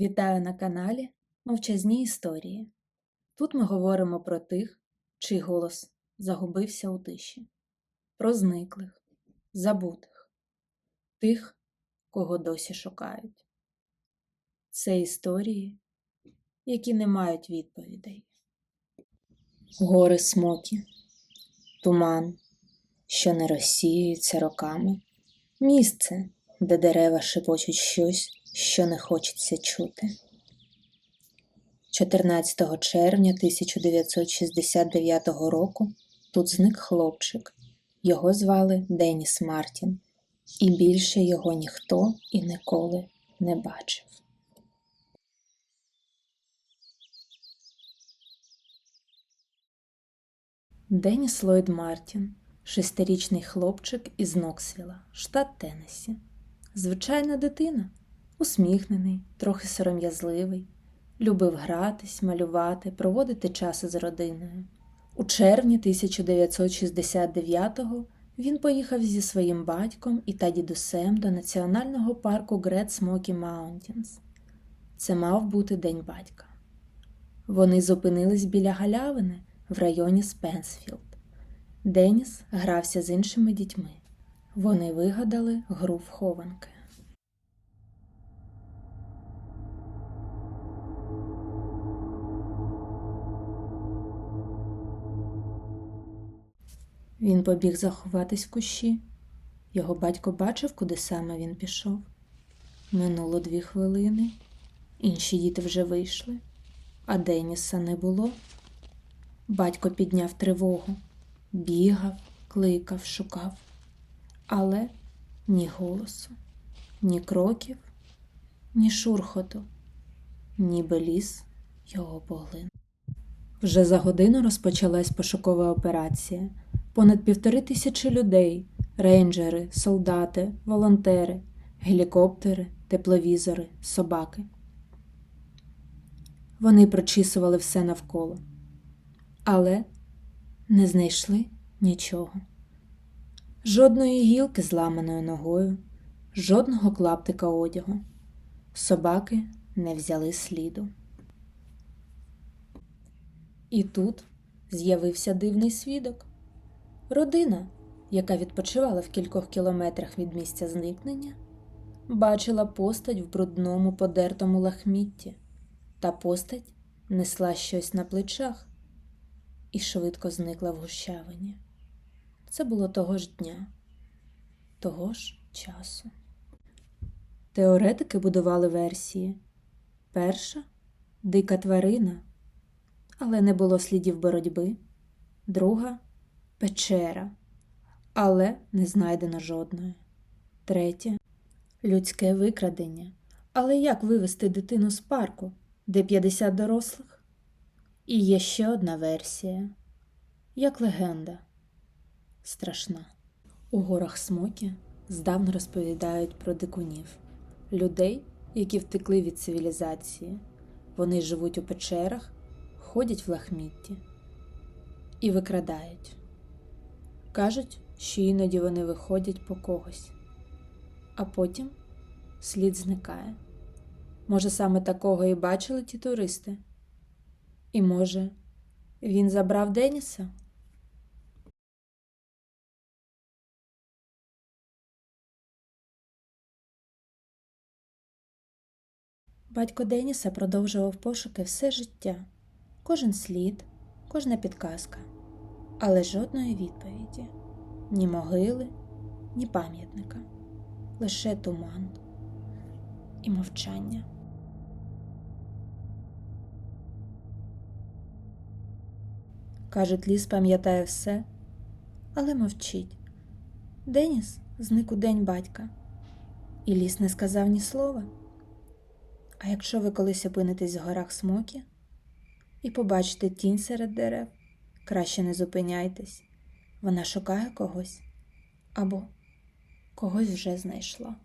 Вітаю на каналі Мовчазні історії. Тут ми говоримо про тих, чий голос загубився у тиші, про зниклих, забутих, тих, кого досі шукають. Це історії, які не мають відповідей. Гори смокі, туман, що не розсіюється роками, місце, де дерева шепочуть щось, що не хочеться чути. 14 червня 1969 року тут зник хлопчик. Його звали Деніс Мартін, і більше його ніхто і ніколи не бачив. Деніс Ллойд Мартін, шестирічний хлопчик із Ноксвіла, штат Теннессі. Звичайна дитина, усміхнений, трохи сором'язливий, любив гратись, малювати, проводити час із родиною. У червні 1969-го він поїхав зі своїм батьком і та дідусем до національного парку Great Smoky Mountains. Це мав бути День батька. Вони зупинились біля галявини в районі Спенсфілд. Деніс грався з іншими дітьми. Вони вигадали гру в хованки. Він побіг заховатись в кущі. Його батько бачив, куди саме він пішов. Минуло дві хвилини, інші діти вже вийшли, а Деніса не було. Батько підняв тривогу, бігав, кликав, шукав, але ні голосу, ні кроків, ні шурхоту, ніби ліс його поглинув. Вже за годину розпочалась пошукова операція. Понад півтори тисячі людей, рейнджери, солдати, волонтери, гелікоптери, тепловізори, собаки. Вони прочісували все навколо, але не знайшли нічого. Жодної гілки з ламаною ногою, жодного клаптика одягу. Собаки не взяли сліду. І тут з'явився дивний свідок. Родина, яка відпочивала в кількох кілометрах від місця зникнення, бачила постать в брудному подертому лахмітті, та постать несла щось на плечах і швидко зникла в гущавині. Це було того ж дня, того ж часу. Теоретики будували версії. Перша дика тварина, але не було слідів боротьби. Друга печера, але не знайдено жодної. Третє людське викрадення. Але як вивести дитину з парку, де 50 дорослих? І є ще одна версія, як легенда, страшна. У горах Смокі здавна розповідають про дикунів, людей, які втекли від цивілізації. Вони живуть у печерах, ходять в лахмітті і викрадають. Кажуть, що іноді вони виходять по когось, а потім слід зникає. Може, саме такого і бачили ті туристи? І може, він забрав Деніса? Батько Деніса продовжував пошуки все життя, кожен слід, кожна підказка, але жодної відповіді ні могили, ні пам'ятника, лише туман і мовчання. Кажуть, ліс пам'ятає все, але мовчить. Деніс зник у день батька, і ліс не сказав ні слова. А якщо ви колись опинитесь в горах смокі і побачите тінь серед дерев, краще не зупиняйтесь. Вона шукає когось або когось вже знайшла.